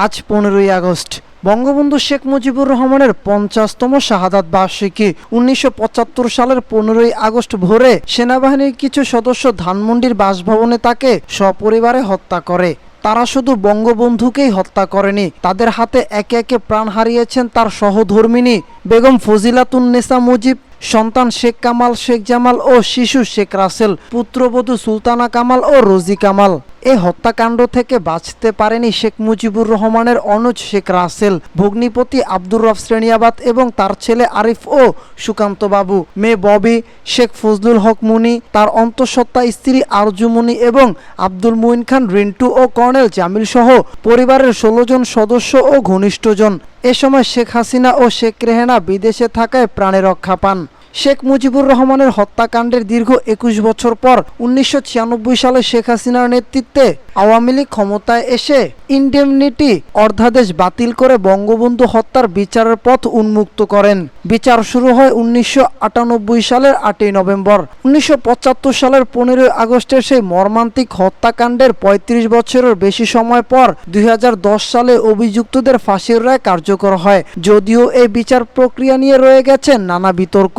আজ পনেরোই আগস্ট। বঙ্গবন্ধু শেখ মুজিবুর রহমানের পঞ্চাশতম শাহাদাত বার্ষিকী উনিশশো পঁচাত্তর সালের পনেরোই আগস্ট ভোরে সেনাবাহিনীর কিছু সদস্য ধানমন্ডির বাসভবনে তাকে সপরিবারে হত্যা করে। তারা শুধু বঙ্গবন্ধুকেই হত্যা করেনি, তাদের হাতে একে একে প্রাণ হারিয়েছেন তার সহধর্মিনী বেগম ফজিলাতুন্নেসা মুজিব, সন্তান শেখ কামাল, শেখ জামাল ও শিশু শেখ রাসেল, পুত্রবধূ সুলতানা কামাল ও রোজি কামাল। এ হত্যাকাণ্ড থেকে বাঁচতে পারেনি শেখ মুজিবুর রহমানের অনুজ শেখ রাসেল, ভগ্নিপতি আব্দুর রফ শ্রেণিয়াবাদ এবং তার ছেলে আরিফ ও সুকান্ত বাবু। মেয়ে ববি, শেখ ফজলুল হক মুনি, তার অন্তঃসত্ত্বা স্ত্রী আরজু মুনি এবং আব্দুল মুইন খান রিন্টু ও কর্নেল জামিল সহ পরিবারের ষোলো জন সদস্য ও ঘনিষ্ঠজন এ সময় শেখ হাসিনা ও শেখ রেহেনা বিদেশে থাকায় প্রাণে রক্ষা পান। শেখ মুজিবুর রহমানের হত্যাকাণ্ডের দীর্ঘ একুশ বছর পর উনিশশো ছিয়ানব্বই সালে শেখ হাসিনার নেতৃত্বে আওয়ামী লীগ ক্ষমতায় এসে ইন্ডেমনিটি অর্ধাদেশ বাতিল করে বঙ্গবন্ধু হত্যার বিচারের পথ উন্মুক্ত করেন। বিচার শুরু হয় উনিশশো আটানব্বই সালের আটই নভেম্বর। উনিশশো পঁচাত্তর সালের পনেরোই আগস্টের সেই মর্মান্তিক হত্যাকাণ্ডের ৩৫ বছরের বেশি সময় পর দুই হাজার দশ সালে অভিযুক্তদের ফাঁসির রায় কার্যকর হয়। যদিও এই বিচার প্রক্রিয়া নিয়ে রয়ে গেছে নানা বিতর্ক।